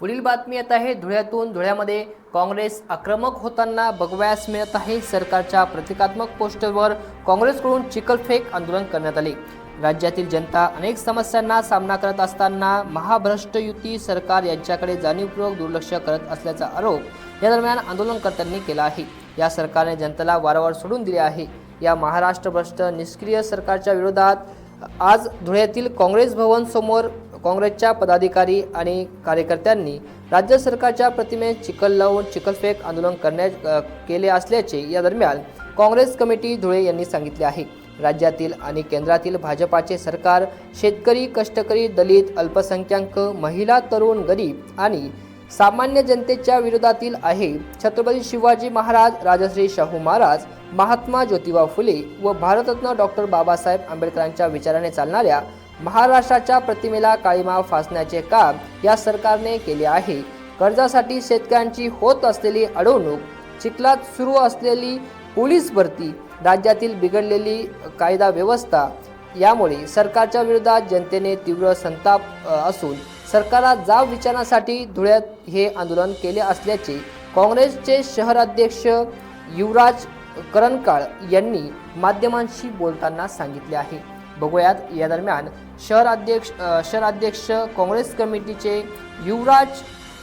पुढील बातमी येत आहे. धुळ्यातून धुळ्यामध्ये काँग्रेस आक्रमक होताना बघवयास मिळत आहे. सरकारच्या प्रतिकात्मक पोस्टरवर काँग्रेसकडून चिखलफेक आंदोलन करण्यात आले. राज्यातील जनता अनेक समस्यांना सामना करत असताना महाभ्रष्ट युती सरकार यांच्याकडे जाणीवपूर्वक दुर्लक्ष करत असल्याचा आरोप या दरम्यान आंदोलनकर्त्यांनी केला आहे. या सरकारने जनतेला वारंवार सोडून दिले आहे. या महाराष्ट्र भ्रष्ट निष्क्रिय सरकारच्या विरोधात आज धुळ्यातील काँग्रेस भवन समोर काँग्रेसच्या पदाधिकारी आणि कार्यकर्त्यांनी राज्य सरकारच्या प्रतिमेत चिखल लावून चिखलफेक आंदोलन करण्यात केले असल्याचे या दरम्यान काँग्रेस कमिटी धुळे यांनी सांगितले आहे. राज्यातील आणि केंद्रातील भाजपाचे सरकार शेतकरी कष्टकरी दलित अल्पसंख्याक महिला तरुण गरीब आणि सामान्य जनतेच्या विरोधातील आहे. छत्रपती शिवाजी महाराज राजश्री शाहू महाराज महात्मा ज्योतिबा फुले व भारतरत्न डॉक्टर बाबासाहेब आंबेडकरांच्या विचाराने चालणाऱ्या महाराष्ट्राच्या प्रतिमेला काळीमा फासण्याचे काम या सरकारने केले आहे. कर्जासाठी शेतकऱ्यांची होत असलेली अडवणूक चिखलात सुरू असलेली पोलीस भरती राज्यातील बिघडलेली कायदा व्यवस्था यामुळे सरकारच्या विरोधात जनतेने तीव्र संताप असून सरकारला जाब विचारण्यासाठी धुळ्यात हे आंदोलन केले असल्याचे काँग्रेसचे शहराध्यक्ष युवराज करणकाळ यांनी माध्यमांशी बोलताना सांगितले आहे. बघूयात. या दरम्यान शहराध्यक्ष अ, शहराध्यक्ष काँग्रेस कमिटीचे युवराज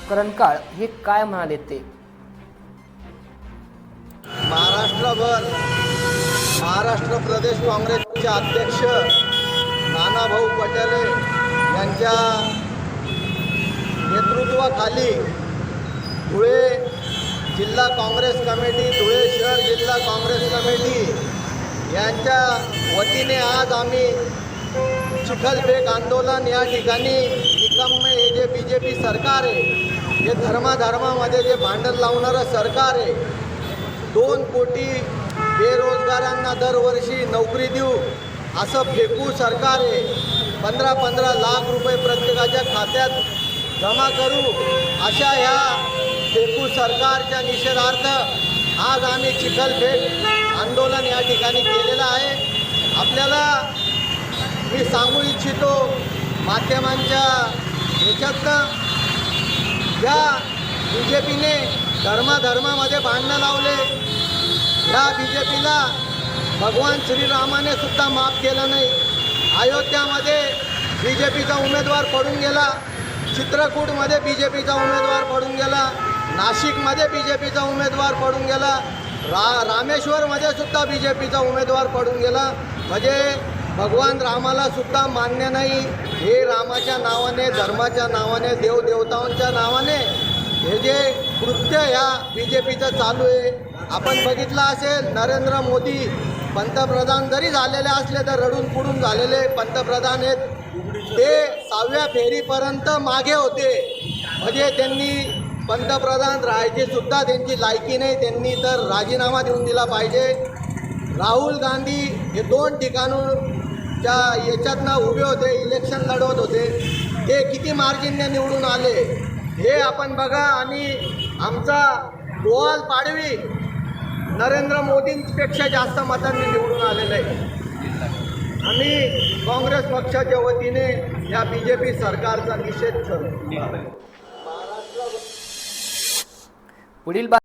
करणकाळ हे काय म्हणाले ते? महाराष्ट्रभर महाराष्ट्र प्रदेश काँग्रेसचे अध्यक्ष नानाभाऊ पटेले यांच्या नेतृत्वाखाली धुळे जिल्हा काँग्रेस कमिटी धुळे शहर जिल्हा काँग्रेस कमिटी यांच्या वतीने आज आम्ही चिखलबेग आंदोलन या ठिकाणी निकम्मे हे जे बी जे पी सरकार आहे हे धर्माधर्मामध्ये जे भांडण लावणारं सरकार आहे दोन कोटी बेरोजगारांना दरवर्षी नोकरी देऊ असं फेकू सरकार आहे पंधरा पंधरा लाख रुपये प्रत्येकाच्या खात्यात जमा करू अशा ह्या फेकू सरकारच्या निषेधार्थ आज आम्ही चिखलफेक आंदोलन या ठिकाणी केलेलं आहे. आपल्याला मी सांगू इच्छितो माध्यमांच्या ह्याच्यातनं या बी जे पीने धर्माधर्मामध्ये भांडणं लावले. या बी जे पीला भगवान श्रीरामाने सुद्धा माफ केलं नाही. अयोध्यामध्ये बी जे पीचा उमेदवार पडून गेला. चित्रकूटमध्ये बी जे पीचा उमेदवार पडून गेला. नाशिकमध्ये बी जे पीचा उमेदवार पडून गेला. रा रामेश्वरमध्ये सुद्धा बी जे पीचा उमेदवार पडून गेला. म्हणजे भगवान रामाला सुद्धा मान्य नाही. हे रामाच्या नावाने धर्माच्या नावाने देवदेवतांच्या नावाने हे जे कृत्य ह्या बी जे पीचं चालू आहे. आपण बघितलं असेल नरेंद्र मोदी पंतप्रधान जरी झालेले असले तर रडून पुडून झालेले पंतप्रधान आहेत. ते सहाव्या फेरीपर्यंत मागे होते. म्हणजे त्यांनी पंतप्रधान राहायची सुद्धा त्यांची लायकी नाही त्यांनी तर राजीनामा देऊन दिला पाहिजे. राहुल गांधी हे दोन ठिकाणच्या याच्यातनं उभे होते इलेक्शन लढवत होते ते किती मार्जिनने निवडून आले हे आपण बघा. आणि आमचा गोवाल पाडवी नरेंद्र मोदींपेक्षा जास्त मतांनी निवडून आलेलं आहे. आम्ही काँग्रेस पक्षाच्या वतीने या बी जे पी सरकारचा निषेध करतो पुढील बा